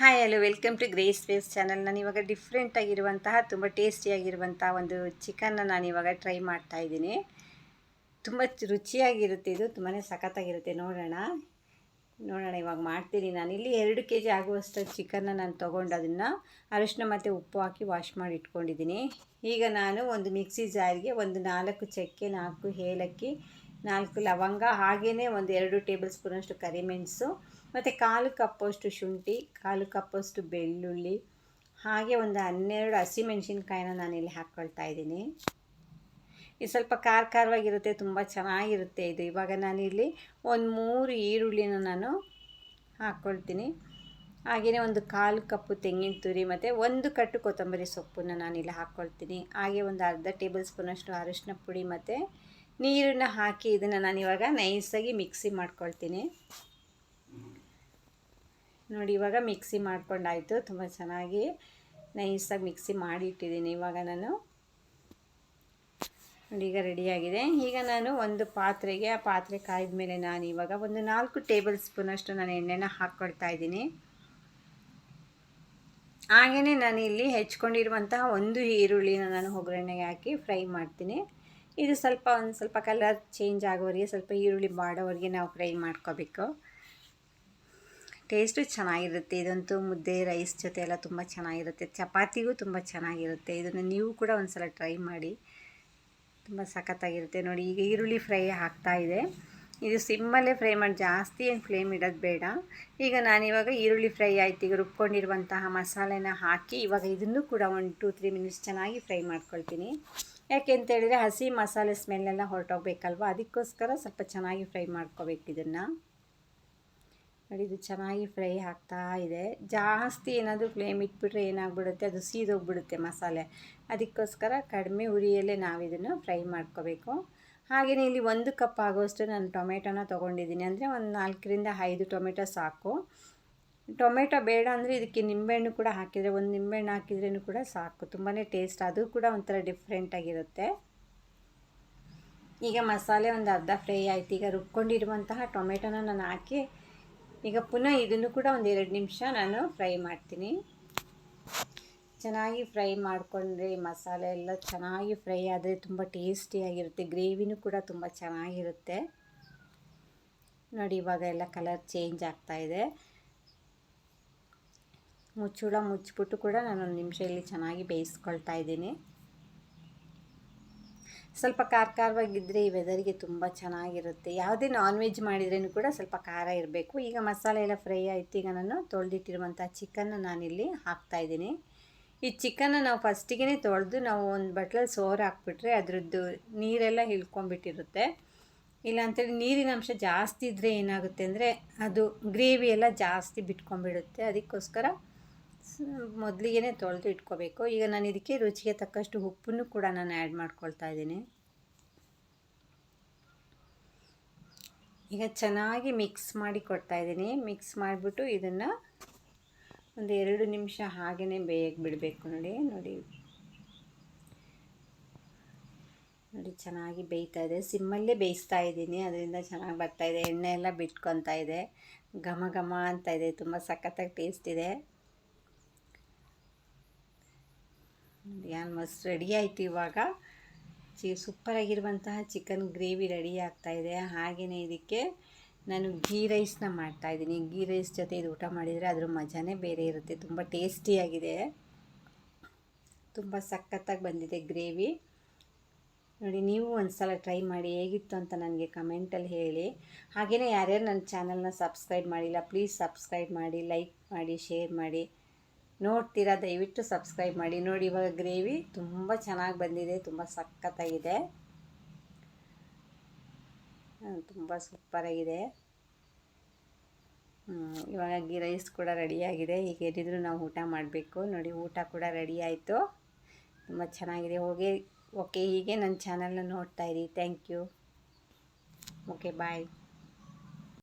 Hi hello welcome to Grace Ways channel ನಾನು ಇವಾಗ different ಆಗಿರುವಂತಹ, ತುಂಬ ಟೇಸ್ಟಿಯಾಗಿರುವಂಥ ಒಂದು ಚಿಕನ್ನ ನಾನು ಇವಾಗ ಟ್ರೈ ಮಾಡ್ತಾ ಇದ್ದೀನಿ. ತುಂಬ ರುಚಿಯಾಗಿರುತ್ತೆ ಇದು ತುಂಬಾ ಸಖತ್ತಾಗಿರುತ್ತೆ. ನೋಡೋಣ. ನೋಡೋಣ, ಇವಾಗ ಮಾಡ್ತೀನಿ ನಾನು. ಇಲ್ಲಿ ಎರಡು ಕೆ ಜಿ ಆಗುವಷ್ಟು ಚಿಕನ್ನ ನಾನು ತೊಗೊಂಡು ಅದನ್ನು ಅರಿಶಿನ ಮತ್ತು ಉಪ್ಪು ಹಾಕಿ ವಾಶ್ ಮಾಡಿ ಇಟ್ಕೊಂಡಿದ್ದೀನಿ. ಈಗ ನಾನು ಒಂದು ಮಿಕ್ಸಿ ಜಾರಿಗೆ ಒಂದು ನಾಲ್ಕು ಚಕ್ಕೆ ನಾಲ್ಕು ಏಲಕ್ಕಿ ನಾಲ್ಕು ಲವಂಗ ಹಾಗೆಯೇ ಒಂದು ಎರಡು ಟೇಬಲ್ ಸ್ಪೂನಷ್ಟು ಕರಿಮೆಣಸು ಮತ್ತು ಕಾಲು ಕಪ್ಪಷ್ಟು ಶುಂಠಿ, ಕಾಲು ಕಪ್ಪಷ್ಟು ಬೆಳ್ಳುಳ್ಳಿ, ಹಾಗೆ ಒಂದು ಹನ್ನೆರಡು ಹಸಿಮೆಣ್ಸಿನ್ಕಾಯಿನ ನಾನಿಲ್ಲಿ ಹಾಕ್ಕೊಳ್ತಾ ಇದ್ದೀನಿ. ಇದು ಸ್ವಲ್ಪ ಖಾರ ಖಾರವಾಗಿರುತ್ತೆ, ತುಂಬ ಚೆನ್ನಾಗಿರುತ್ತೆ ಇದು. ಇವಾಗ ನಾನಿಲ್ಲಿ ಒಂದು ಮೂರು ಈರುಳ್ಳಿನ ನಾನು ಹಾಕ್ಕೊಳ್ತೀನಿ. ಹಾಗೆಯೇ ಒಂದು ಕಾಲು ಕಪ್ಪು ತೆಂಗಿನ ತುರಿ, ಮತ್ತು ಒಂದು ಕಟ್ಟು ಕೊತ್ತಂಬರಿ ಸೊಪ್ಪನ್ನು ನಾನಿಲ್ಲಿ ಹಾಕ್ಕೊಳ್ತೀನಿ. ಹಾಗೆ ಒಂದು ಅರ್ಧ ಟೇಬಲ್ ಸ್ಪೂನಷ್ಟು ಅರಿಶಿನ ಪುಡಿ, ಮತ್ತು ನೀರನ್ನು ಹಾಕಿ ಇದನ್ನು ನಾನು ಇವಾಗ ನೈಸಾಗಿ ಮಿಕ್ಸಿ ಮಾಡ್ಕೊಳ್ತೀನಿ. ನೋಡಿ, ಇವಾಗ ಮಿಕ್ಸಿ ಮಾಡ್ಕೊಂಡಾಯಿತು. ತುಂಬ ಚೆನ್ನಾಗಿ ನೈಸಾಗಿ ಮಿಕ್ಸಿ ಮಾಡಿ ಇಟ್ಟಿದ್ದೀನಿ ಇವಾಗ ನಾನು. ನೋಡಿ, ಈಗ ರೆಡಿಯಾಗಿದೆ. ಈಗ ನಾನು ಒಂದು ಪಾತ್ರೆಗೆ, ಆ ಪಾತ್ರೆ ಕಾಯ್ದ ಮೇಲೆ ನಾನು ಇವಾಗ ಒಂದು ನಾಲ್ಕು ಟೇಬಲ್ ಸ್ಪೂನಷ್ಟು ನಾನು ಎಣ್ಣೆನ ಹಾಕ್ಕೊಳ್ತಾ ಇದ್ದೀನಿ. ಹಾಗೆಯೇ ನಾನು ಇಲ್ಲಿ ಹೆಚ್ಕೊಂಡಿರುವಂತಹ ಒಂದು ಈರುಳ್ಳಿನ ನಾನು ಒಗ್ಗರಣೆಗೆ ಹಾಕಿ ಫ್ರೈ ಮಾಡ್ತೀನಿ. ಇದು ಸ್ವಲ್ಪ ಒಂದು ಸ್ವಲ್ಪ ಕಲರ್ ಚೇಂಜ್ ಆಗೋವರೆಗೆ, ಸ್ವಲ್ಪ ಈರುಳ್ಳಿ ಬಾಡೋವರೆಗೆ ನಾವು ಫ್ರೈ ಮಾಡ್ಕೋಬೇಕು. ಟೇಸ್ಟು ಚೆನ್ನಾಗಿರುತ್ತೆ. ಇದಂತೂ ಮುದ್ದೆ ರೈಸ್ ಜೊತೆ ಎಲ್ಲ ತುಂಬ ಚೆನ್ನಾಗಿರುತ್ತೆ. ಚಪಾತಿಗೂ ತುಂಬ ಚೆನ್ನಾಗಿರುತ್ತೆ. ಇದನ್ನು ನೀವು ಕೂಡ ಒಂದು ಸಲ ಟ್ರೈ ಮಾಡಿ. ತುಂಬ ಸಖತ್ತಾಗಿರುತ್ತೆ. ನೋಡಿ, ಈಗ ಈರುಳ್ಳಿ ಫ್ರೈ ಆಗ್ತಾ ಇದೆ. ಇದು ಸಿಮ್ಮಲ್ಲೇ ಫ್ರೈ ಮಾಡಿ, ಜಾಸ್ತಿ ಏನು ಫ್ಲೇಮ್ ಇಡೋದು ಬೇಡ. ಈಗ ನಾನಿವಾಗ ಈರುಳ್ಳಿ ಫ್ರೈ ಆಯ್ತು. ಈಗ ರುಬ್ಕೊಂಡಿರುವಂತಹ ಮಸಾಲೆನ ಹಾಕಿ ಇವಾಗ ಇದನ್ನು ಕೂಡ ಒಂದು ಟೂ ತ್ರೀ ಮಿನಿಟ್ಸ್ ಚೆನ್ನಾಗಿ ಫ್ರೈ ಮಾಡ್ಕೊಳ್ತೀನಿ. ಯಾಕೆ ಅಂತೇಳಿದರೆ ಹಸಿ ಮಸಾಲೆ ಸ್ಮೆಲ್ಲೆಲ್ಲ ಹೊರಟೋಗ್ಬೇಕಲ್ವ? ಅದಕ್ಕೋಸ್ಕರ ಸ್ವಲ್ಪ ಚೆನ್ನಾಗಿ ಫ್ರೈ ಮಾಡ್ಕೋಬೇಕು ಇದನ್ನು. ನೋಡಿ, ಇದು ಚೆನ್ನಾಗಿ ಫ್ರೈ ಆಗ್ತಾ ಇದೆ. ಜಾಸ್ತಿ ಏನಾದರೂ ಫ್ಲೇಮ್ ಇಟ್ಬಿಟ್ರೆ ಏನಾಗ್ಬಿಡುತ್ತೆ? ಅದು ಸೀದೋಗ್ಬಿಡುತ್ತೆ ಮಸಾಲೆ. ಅದಕ್ಕೋಸ್ಕರ ಕಡಿಮೆ ಉರಿಯಲ್ಲೇ ನಾವು ಇದನ್ನು ಫ್ರೈ ಮಾಡ್ಕೋಬೇಕು. ಹಾಗೆಯೇ ಇಲ್ಲಿ ಒಂದು ಕಪ್ ಆಗೋಷ್ಟು ನಾನು ಟೊಮೆಟೊನ ತೊಗೊಂಡಿದ್ದೀನಿ. ಅಂದರೆ ಒಂದು ನಾಲ್ಕರಿಂದ ಐದು ಟೊಮೆಟೊ ಸಾಕು. ಟೊಮೆಟೊ ಬೇಡ ಅಂದರೆ ಇದಕ್ಕೆ ನಿಂಬೆಹಣ್ಣು ಕೂಡ ಹಾಕಿದರೆ, ಒಂದು ನಿಂಬೆಹಣ್ಣು ಹಾಕಿದ್ರೂ ಕೂಡ ಸಾಕು. ತುಂಬಾ ಟೇಸ್ಟ್ ಅದು ಕೂಡ ಒಂಥರ ಡಿಫ್ರೆಂಟಾಗಿರುತ್ತೆ ಈಗ ಮಸಾಲೆ ಒಂದು ಅರ್ಧ ಫ್ರೈ ಆಯ್ತು. ಈಗ ರುಬ್ಕೊಂಡಿರುವಂತಹ ಟೊಮೆಟೊನ ನಾನು ಹಾಕಿ, ಈಗ ಪುನಃ ಇದನ್ನು ಕೂಡ ಒಂದು ಎರಡು ನಿಮಿಷ ನಾನು ಫ್ರೈ ಮಾಡ್ತೀನಿ. ಚೆನ್ನಾಗಿ ಫ್ರೈ ಮಾಡಿಕೊಂಡ್ರೆ ಮಸಾಲೆ ಎಲ್ಲ ಚೆನ್ನಾಗಿ ಫ್ರೈ ಆದರೆ ತುಂಬ ಟೇಸ್ಟಿಯಾಗಿರುತ್ತೆ ಗ್ರೇವಿನೂ ಕೂಡ ತುಂಬ ಚೆನ್ನಾಗಿರುತ್ತೆ. ನೋಡಿ, ಇವಾಗ ಎಲ್ಲ ಕಲರ್ ಚೇಂಜ್ ಆಗ್ತಾಯಿದೆ ಮುಚ್ಚುಳ ಮುಚ್ಚಿಬಿಟ್ಟು ಕೂಡ ನಾನು ಒಂದು ನಿಮಿಷ ಇಲ್ಲಿ ಚೆನ್ನಾಗಿ ಬೇಯಿಸ್ಕೊಳ್ತಾ ಇದ್ದೀನಿ. ಸ್ವಲ್ಪ ಖಾರ ಖಾರವಾಗಿದ್ದರೆ ಈ ವೆದರಿಗೆ ತುಂಬ ಚೆನ್ನಾಗಿರುತ್ತೆ. ಯಾವುದೇ ನಾನ್ ವೆಜ್ ಮಾಡಿದ್ರೂ ಕೂಡ ಸ್ವಲ್ಪ ಖಾರ ಇರಬೇಕು. ಈಗ ಮಸಾಲೆ ಎಲ್ಲ ಫ್ರೈ ಆಯಿತು. ಈಗ ನಾನು ತೊಳೆದಿಟ್ಟಿರುವಂಥ ಚಿಕನ್ನ ನಾನಿಲ್ಲಿ ಹಾಕ್ತಾಯಿದ್ದೀನಿ ಈ ಚಿಕನ್ನ ನಾವು ಫಸ್ಟಿಗೆ ತೊಳೆದು ನಾವು ಒಂದು ಬಟ್ಲಲ್ಲಿ ಸೋರು ಹಾಕ್ಬಿಟ್ರೆ ಅದರದ್ದು ನೀರೆಲ್ಲ ಹಿಳ್ಕೊಂಬಿಟ್ಟಿರುತ್ತೆ ಇಲ್ಲ ಅಂತೇಳಿ ನೀರಿನ ಅಂಶ ಜಾಸ್ತಿ ಇದ್ದರೆ ಏನಾಗುತ್ತೆ ಅಂದರೆ ಅದು ಗ್ರೇವಿ ಎಲ್ಲ ಜಾಸ್ತಿ ಬಿಟ್ಕೊಂಡ್ಬಿಡುತ್ತೆ. ಅದಕ್ಕೋಸ್ಕರ ಮೊದಲಿಗೆ ತೊಳೆದು ಇಟ್ಕೋಬೇಕು. ಈಗ ನಾನು ಇದಕ್ಕೆ ರುಚಿಗೆ ತಕ್ಕಷ್ಟು ಉಪ್ಪನ್ನು ಕೂಡ ನಾನು ಆ್ಯಡ್ ಮಾಡ್ಕೊಳ್ತಾ ಇದ್ದೀನಿ. ಈಗ ಚೆನ್ನಾಗಿ ಮಿಕ್ಸ್ ಮಾಡಿ ಕೊಡ್ತಾ ಇದ್ದೀನಿ. ಮಿಕ್ಸ್ ಮಾಡಿಬಿಟ್ಟು ಇದನ್ನು ಒಂದು ಎರಡು ನಿಮಿಷ ಹಾಗೇ ಬೇಯಕ್ಕೆ ಬಿಡಬೇಕು ನೋಡಿ. ನೋಡಿ. ನೋಡಿ ಚೆನ್ನಾಗಿ ಬೇಯ್ತಾ ಇದೆ. ಸಿಮ್ಮಲ್ಲೇ ಬೇಯಿಸ್ತಾ ಇದ್ದೀನಿ. ಅದರಿಂದ ಚೆನ್ನಾಗಿ ಬರ್ತಾಯಿದೆ ಎಣ್ಣೆ ಎಲ್ಲ ಬಿಟ್ಕೊತಾ ಇದೆ. ಘಮ ಘಮ ಅಂತ ಇದೆ. ತುಂಬ ಸಖತ್ತಾಗಿ ಟೇಸ್ಟ್ ಇದೆ ನೋಡಿ ಆಲ್ಮೋಸ್ಟ್ ರೆಡಿ ಆಯಿತು ಇವಾಗ. ಚಿ ಸೂಪರಾಗಿರುವಂತಹ ಚಿಕನ್ ಗ್ರೇವಿ ರೆಡಿ ಆಗ್ತಾಯಿದೆ ಹಾಗೆಯೇ ಇದಕ್ಕೆ ನಾನು ಗೀ ರೈಸ್ನ ಮಾಡ್ತಾಯಿದ್ದೀನಿ ಗೀ ರೈಸ್ ಜೊತೆ ಇದು ಊಟ ಮಾಡಿದರೆ ಅದ್ರ ಮಜಾನೇ ಬೇರೆ ಇರುತ್ತೆ. ತುಂಬ ಟೇಸ್ಟಿಯಾಗಿದೆ ತುಂಬ ಸಖತ್ತಾಗಿ ಬಂದಿದೆ ಗ್ರೇವಿ ನೋಡಿ, ನೀವು ಒಂದು ಸಲ ಟ್ರೈ ಮಾಡಿ ಹೇಗಿತ್ತು ಅಂತ ನನಗೆ ಕಮೆಂಟಲ್ಲಿ ಹೇಳಿ. ಹಾಗೆಯೇ ಯಾರ್ಯಾರು ನನ್ನ ಚಾನಲ್ನ ಸಬ್ಸ್ಕ್ರೈಬ್ ಮಾಡಿಲ್ಲ ಪ್ಲೀಸ್ ಸಬ್ಸ್ಕ್ರೈಬ್ ಮಾಡಿ ಲೈಕ್ ಮಾಡಿ ಶೇರ್ ಮಾಡಿ. ನೋಡ್ತೀರಾ, ದಯವಿಟ್ಟು ಸಬ್ಸ್ಕ್ರೈಬ್ ಮಾಡಿ. ನೋಡಿ, ಇವಾಗ ಗ್ರೇವಿ ತುಂಬ ಚೆನ್ನಾಗಿ ಬಂದಿದೆ, ತುಂಬ ಸಖತ್ತಾಗಿದೆ. ತುಂಬ ಸೂಪರಾಗಿದೆ ಇವಾಗ ಗೀ ರೈಸ್ ಕೂಡ ರೆಡಿಯಾಗಿದೆ ಈಗ ಏನಿದ್ರು ನಾವು ಊಟ ಮಾಡಬೇಕು. ನೋಡಿ, ಊಟ ಕೂಡ ರೆಡಿ ಆಯಿತು. ತುಂಬ ಚೆನ್ನಾಗಿದೆ. ಹೋಗಿ, ಓಕೆ, ಹೀಗೆ ನನ್ನ ಚಾನಲ್ನ ನೋಡ್ತಾಯಿರಿ ಥ್ಯಾಂಕ್ ಯು. Okay, bye.